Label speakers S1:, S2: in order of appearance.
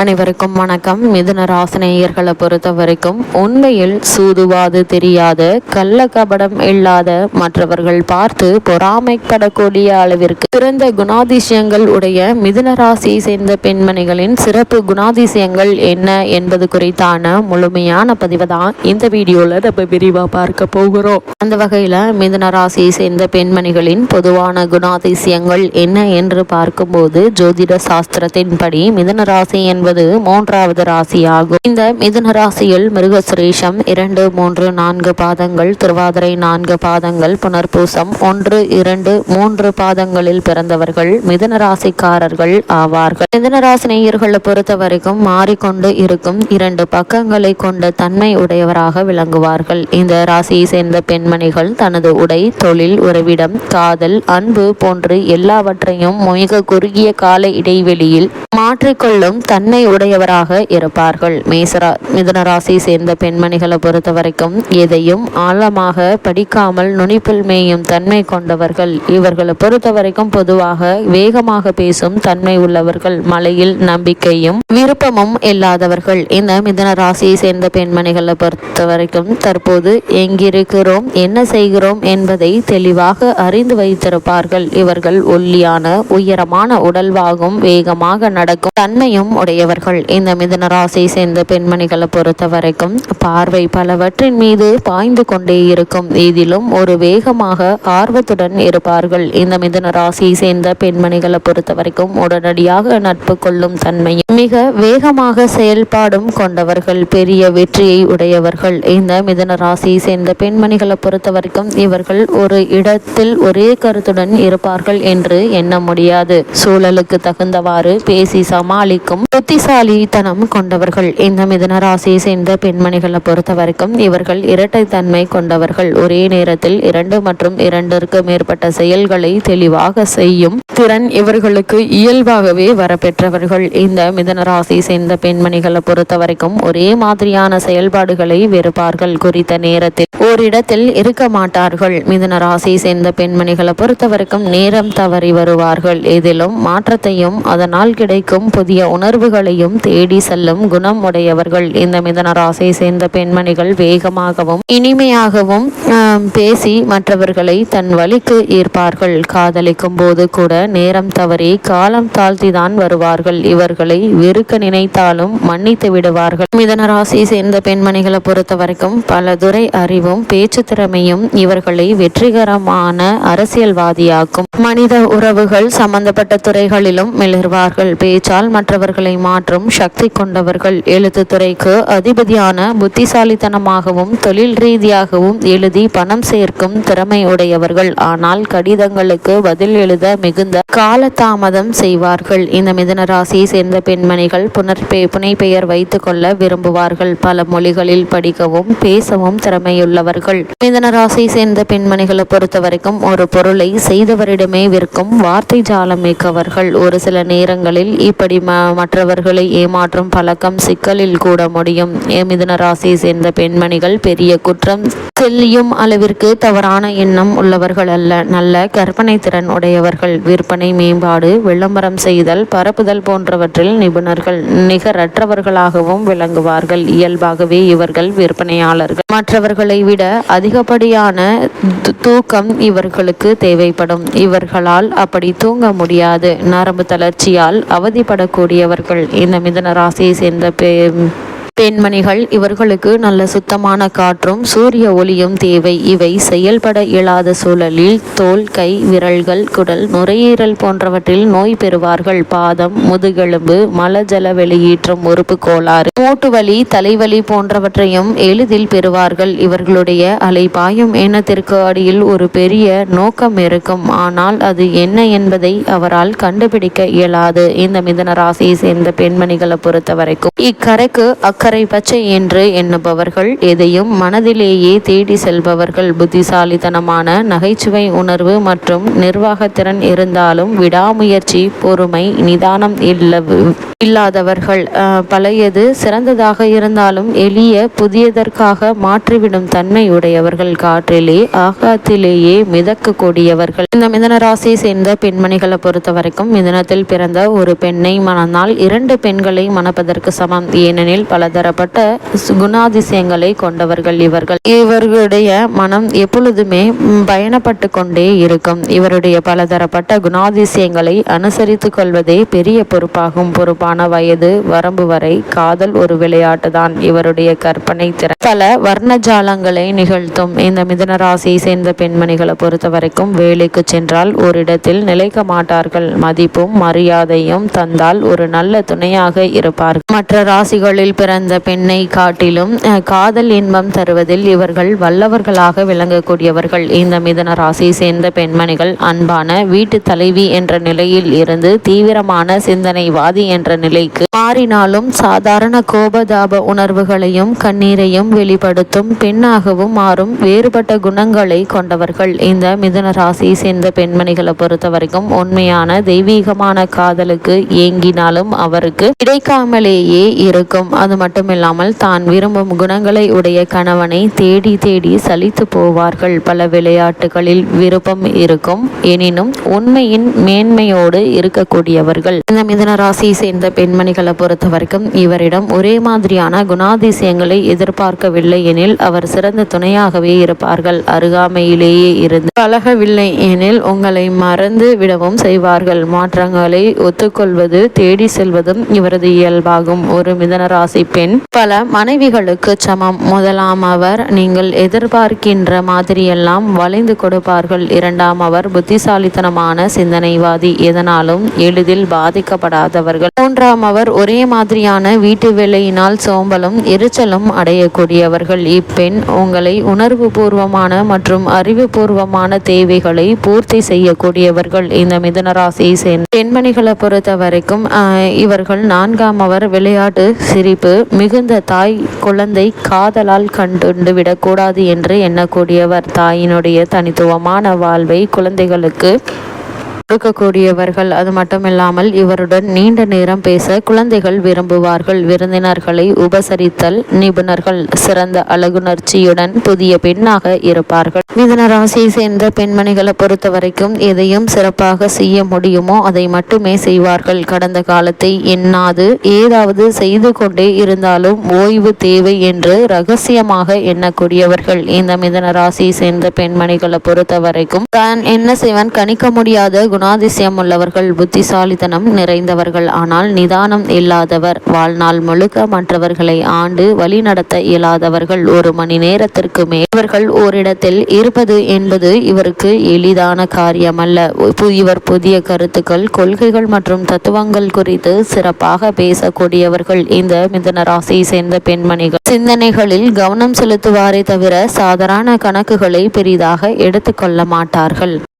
S1: அனைவருக்கும் வணக்கம். மிதுன ராசினேயர்களை பொறுத்த வரைக்கும் உண்மையில் சூதுவாது தெரியாத. கள்ள கபடம் இல்லாத மற்றவர்கள் பார்த்து பொறாமைப்படக்கூடிய அளவிற்கு சிறந்த குணாதிசயங்கள் உடைய மிதுன ராசியை சேர்ந்த பெண்மணிகளின் சிறப்பு குணாதிசயங்கள் என்ன என்பது குறித்தான முழுமையான பதிவு தான் இந்த வீடியோல நம்ம விரிவா பார்க்க போகிறோம். அந்த வகையில மிதுன ராசியை சேர்ந்த பெண்மணிகளின் பொதுவான குணாதிசயங்கள் என்ன என்று பார்க்கும்போது ஜோதிட சாஸ்திரத்தின்படி மிதுன ராசி என்பது மூன்றாவது ராசியாகும். இந்த மிதுன ராசியில் மிருகசுரேஷம் இரண்டு மூன்று நான்கு பாதங்கள் திருவாதிரை நான்கு பாதங்கள் புனர்பூசம் ஒன்று இரண்டு மூன்று பாதங்களில் பிறந்தவர்கள் மிதுன ராசிக்காரர்கள் ஆவார்கள். மிதுன ராசி நேயர்களை பொறுத்த வரைக்கும் மாறிக்கொண்டு இருக்கும் இரண்டு பக்கங்களை கொண்ட தன்மை உடையவராக விளங்குவார்கள். இந்த ராசியை சேர்ந்த பெண்மணிகள் தனது உடை தொழில் உறவிடம் காதல் அன்பு போன்று எல்லாவற்றையும் மிக குறுகிய கால இடைவெளியில் மாற்றிக்கொள்ளும் தன்மை உடையவராக இருப்பார்கள். மேசரா மிதுனராசி சேர்ந்த பெண்மணிகளை பொறுத்த வரைக்கும் எதையும் ஆழமாக படிக்காமல் நுனிப்பில் மேயும் தன்மை கொண்டவர்கள். இவர்களை பொறுத்த வரைக்கும் பொதுவாக வேகமாக பேசும் தன்மை உள்ளவர்கள். மலையில் நம்பிக்கையும் விருப்பமும் இல்லாதவர்கள். இந்த மிதுன ராசியை சேர்ந்த பெண்மணிகளை பொறுத்த வரைக்கும் தற்போது எங்கிருக்கிறோம் என்ன செய்கிறோம் என்பதை தெளிவாக அறிந்து வைத்திருப்பார்கள். இவர்கள் ஒல்லியான உயரமான உடல்வாகும் வேகமாக நடக்கும் தன்மையும் உடைய கூடியவர்கள் இந்த மிதன ராசியை சேர்ந்த பெண்மணிகளை பொறுத்த வரைக்கும் பார்வை பலவற்றின் மீது பாய்ந்து கொண்டே இருக்கும். இதிலும் ஒரு வேகமாக ஆர்வத்துடன் இருப்பார்கள். இந்த மிதன ராசியை சேர்ந்த பெண்மணிகளை பொறுத்த வரைக்கும் உடனடியாக நட்பு கொள்ளும் தன்மையும் மிக வேகமாக செயல்பாடும் கொண்டவர்கள். பெரிய வெற்றியை உடையவர்கள். இந்த மிதன ராசியை சேர்ந்த பெண்மணிகளை பொறுத்த வரைக்கும் இவர்கள் ஒரு இடத்தில் ஒரே கருத்துடன் இருப்பார்கள் என்று எண்ண முடியாது. சூழலுக்கு தகுந்தவாறு பேசி சமாளிக்கும் புத்திசாலித்தனம் கொண்டவர்கள். இந்த மிதன ராசியை சேர்ந்த பெண்மணிகளை பொறுத்த வரைக்கும் இவர்கள் இரட்டைத்தன்மை கொண்டவர்கள். ஒரே நேரத்தில் இரண்டு மற்றும் இரண்டிற்கு மேற்பட்ட செயல்களை தெளிவாக செய்யும் திறன் இவர்களுக்கு இயல்பாகவே வரப்பெற்றவர்கள். இந்த மிதன ராசியை சேர்ந்த பெண்மணிகளை பொறுத்த வரைக்கும் ஒரே மாதிரியான செயல்பாடுகளை வெறுப்பார்கள். குறித்த நேரத்தில் ஓரிடத்தில் இருக்க மாட்டார்கள். மிதன ராசியை சேர்ந்த பெண்மணிகளை பொறுத்த வரைக்கும் நேரம் தவறி வருவார்கள். இதிலும் மாற்றத்தையும் அதனால் கிடைக்கும் புதிய உணர்வுகளையும் தேடி செல்லும் குணம் உடையவர்கள் இந்த மிதன ராசியை சேர்ந்த பெண்மணிகள் வேகமாகவும் இனிமையாகவும் பேசி மற்றவர்களை தன் வழிக்கு ஈர்ப்பார்கள். காதலிக்கும் போது கூட நேரம் தவறி காலம் தாழ்த்திதான் வருவார்கள். இவர்களை வெறுக்க நினைத்தாலும் மன்னித்து விடுவார்கள். மிதன ராசியை சேர்ந்த பெண்மணிகளை பொறுத்த வரைக்கும் பல துறை அறிவும் பேச்சு திறமையும் இவர்களை வெற்றிகரமான அரசியல்வாதியாக்கும். மனித உறவுகள் சம்பந்தப்பட்ட துறைகளிலும் மிளர்வார்கள். பேச்சால் மற்றவர்களை மாற்றும் சக்தி கொண்டவர்கள் எழுத்து துறைக்கு அதிபதியான புத்திசாலித்தனமாகவும் தொழில் ரீதியாகவும் எழுதி பணம் சேர்க்கும் திறமை உடையவர்கள். ஆனால் கடிதங்களுக்கு பதில் எழுத மிகுந்த காலதாமதம் செய்வார்கள். இந்த மிதன ராசியை சேர்ந்த பெண்மணிகள் புனர்பெ புனைப்பெயர் வைத்துக் கொள்ள விரும்புவார்கள். பல மொழிகளில் படிக்கவும் பேசவும் திறமையுள்ளவர்கள். மிதன ராசியை சேர்ந்த பெண்மணிகளை பொறுத்த வரைக்கும் ஒரு பொருளை செய்தவரிடமே விற்கும் வார்த்தை ஜாலம் மிக்கவர்கள். ஒரு சில நேரங்களில் இப்படி ம மற்றவர்களை ஏமாற்றும் பழக்கம் சிக்கலில் கூட முடியும். ஏ மிதுன ராசியை சேர்ந்த பெண்மணிகள் பெரிய குற்றம் செல்லியும் அளவிற்கு தவறான எண்ணம் உள்ளவர்கள் அல்ல. நல்ல கற்பனை திறன் உடையவர்கள் விற்பனை மேம்பாடு விளம்பரம் செய்தல் பரப்புதல் போன்றவற்றில் நிபுணர்கள் நிகரற்றவர்களாகவும் விளங்குவார்கள். இயல்பாகவே இவர்கள் விற்பனையாளர்கள். மற்றவர்களை விட அதிகப்படியான தூக்கம் இவர்களுக்கு தேவைப்படும். இவர்களால் அப்படி தூங்க முடியாது. நரம்பு தளர்ச்சியால் அவதிப்படக்கூடியவர்கள் இந்த மிதன ராசியை சேர்ந்த பெ பெண்மணிகள் இவர்களுக்கு நல்ல சுத்தமான காற்றும் சூரிய ஒளியும் தேவை. இவை செயல்பட இயலாத சூழலில் தோல் கை விரல்கள் குடல் நுரையீரல் போன்றவற்றில் நோய் பெறுவார்கள். பாதம் முதுகெலும்பு மலஜல வெளியேற்றும் உறுப்பு கோளாறு மூட்டு வலி தலைவலி போன்றவற்றையும் எளிதில் பெறுவார்கள். இவர்களுடைய அலைபாயும் எண்ணத்திற்கு அடியில் ஒரு பெரிய நோக்கம் இருக்கும். ஆனால் அது என்ன என்பதை அவரால் கண்டுபிடிக்க இயலாது. இந்த மிதன ராசியை சேர்ந்த பெண்மணிகளை பொறுத்த வரைக்கும் இக்கரைக்கு அக்கறை அக்கறை பச்சை என்று எண்ணுபவர்கள் எதையும் மனதிலேயே தேடி செல்பவர்கள் புத்திசாலித்தனமான நகைச்சுவை உணர்வு மற்றும் நிர்வாகத்திறன் இருந்தாலும் விடாமுயற்சி பொறுமை நிதானம் இல்லவு இல்லாதவர்கள் பழையது சிறந்ததாக இருந்தாலும் எளிய புதியதற்காக மாற்றிவிடும் தன்மை உடையவர்கள் காற்றிலே ஆகாத்திலேயே மிதக்கக்கூடியவர்கள். இந்த மிதன ராசியை சேர்ந்த பெண்மணிகளை பொறுத்த வரைக்கும் மிதனத்தில் பிறந்த ஒரு பெண்ணை மணந்தால் இரண்டு பெண்களை மணப்பதற்கு சமம். ஏனெனில் பல பலதரப்பட்ட குணாதிசயங்களை கொண்டவர்கள் இவர்கள். இவர்களுடைய மனம் எப்பொழுதுமே பயணப்பட்டு கொண்டே இருக்கும். இவருடைய பலதரப்பட்ட குணாதிசயங்களை அனுசரித்து கொள்வதே பெரிய பொறுப்பாகும். பொறுப்பான வயது வரம்பு வரை காதல் ஒரு விளையாட்டுதான். இவருடைய கற்பனை திறன். பல வர்ணஜாலங்களை நிகழ்த்தும். இந்த மிதுன ராசியை சேர்ந்த பெண்மணிகளை பொறுத்த வரைக்கும் வேலைக்கு சென்றால் ஓரிடத்தில் நிலைக்க மாட்டார்கள். மதிப்பும் மரியாதையும் தந்தால் ஒரு நல்ல துணையாக இருப்பார்கள். மற்ற ராசிகளில் பிறந்த பெண்ணை காட்டிலும் காதல் இன்பம் தருவதில் இவர்கள் வல்லவர்களாக விளங்கக்கூடியவர்கள். இந்த மிதன ராசியை சேர்ந்த பெண்மணிகள் அன்பான வீட்டு தலைவி என்ற நிலையில் இருந்து தீவிரமான சிந்தனைவாதி என்ற நிலைக்கு மாறினாலும் சாதாரண கோபதாப உணர்வுகளையும் கண்ணீரையும் வெளிப்படுத்தும் பெண்ணாகவும் மாறும் வேறுபட்ட குணங்களை கொண்டவர்கள். இந்த மிதன ராசியை சேர்ந்த பெண்மணிகளை பொறுத்த வரைக்கும் உண்மையான தெய்வீகமான காதலுக்கு ஏங்கினாலும் அவருக்கு கிடைக்காமலேயே இருக்கும். அது மட்டும் மட்டுமில்லாமல் தான் விரும்பும் குணங்களை உடைய கணவனை தேடி தேடி சலித்து போவார்கள். பல விளையாட்டுகளில் விருப்பம் இருக்கும். எனினும் உண்மையின் மேன்மையோடு இருக்கக்கூடியவர்கள். இந்த மிதன ராசியை சேர்ந்த பெண்மணிகளை பொறுத்த வரைக்கும் இவரிடம் ஒரே மாதிரியான குணாதிசயங்களை எதிர்பார்க்கவில்லை எனில் அவர் சிறந்த துணையாகவே இருப்பார்கள். அருகாமையிலேயே இருந்து பழகவில்லை எனில் உங்களை மறந்து விடவும் செய்வார்கள். மாற்றங்களை ஒத்துக்கொள்வது தேடி செல்வதும் இவரது இயல்பாகும். ஒரு மிதன ராசி பெண் பல மனைவிகளுக்கு சமம். முதலாம் அவர் நீங்கள் எதிர்பார்க்கின்ற மாதிரியெல்லாம் வளைந்து கொடுப்பார்கள். இரண்டாம் அவர் புத்திசாலித்தனமான சிந்தனைவாதி. எதனாலும் எளிதில் பாதிக்கப்படாதவர்கள். மூன்றாம் அவர் ஒரே மாதிரியான வீட்டு வேலையினால் சோம்பலும் எரிச்சலும் அடையக்கூடியவர்கள். இப்பெண் உங்களை உணர்வு பூர்வமான மற்றும் அறிவுபூர்வமான தேவைகளை பூர்த்தி செய்யக்கூடியவர்கள். இந்த மிதனராசியை சேர்ந்த பெண்மணிகளை பொறுத்த வரைக்கும் இவர்கள் நான்காம் அவர் விளையாட்டு சிரிப்பு மிகுந்த தாய் குழந்தை காதலால் கண்டுண்டு விடக்கூடாது என்று எண்ணக்கூடியவர். தாயினுடைய தனித்துவமான வாழ்வை குழந்தைகளுக்கு கொடுக்கக்கூடியவர்கள் அது மட்டுமில்லாமல் இவருடன் நீண்ட நேரம் பேச குழந்தைகள் விரும்புவார்கள். விருந்தினர்களை உபசரித்தல் நிபுணர்கள் சிறந்த அழகுணர்ச்சியுடன் புதிய பெண்ணாக இருப்பார்கள். மிதன ராசியை சேர்ந்த பெண்மணிகளை பொறுத்த வரைக்கும் எதையும் சிறப்பாக செய்ய முடியுமோ அதை மட்டுமே செய்வார்கள். கடந்த காலத்தை எண்ணாது ஏதாவது செய்து கொண்டே இருந்தாலும் ஓய்வு தேவை என்று ரகசியமாக எண்ணக்கூடியவர்கள். இந்த மிதன ராசியை சேர்ந்த பெண்மணிகளை பொறுத்த வரைக்கும் தான் என்ன செய்வன்? கணிக்க முடியாத குணாதிசயம் உள்ளவர்கள் புத்திசாலித்தனம் நிறைந்தவர்கள் ஆனால் நிதானம் இல்லாதவர் வாழ்நாள் முழுக்க மற்றவர்களை ஆண்டு வழிநடத்த இயலாதவர்கள் ஒரு மணி நேரத்திற்கு மேல் இவர்கள் ஓரிடத்தில் இருப்பது என்பது இவருக்கு எளிதான காரியமல்ல. இவர் புதிய கருத்துக்கள் கொள்கைகள் மற்றும் தத்துவங்கள் குறித்து சிறப்பாக பேசக்கூடியவர்கள். இந்த மிதன ராசியை சேர்ந்த பெண்மணிகள் சிந்தனைகளில் கவனம் செலுத்துவாரே தவிர சாதாரண கணக்குகளை பெரிதாக எடுத்துக்கொள்ள மாட்டார்கள்.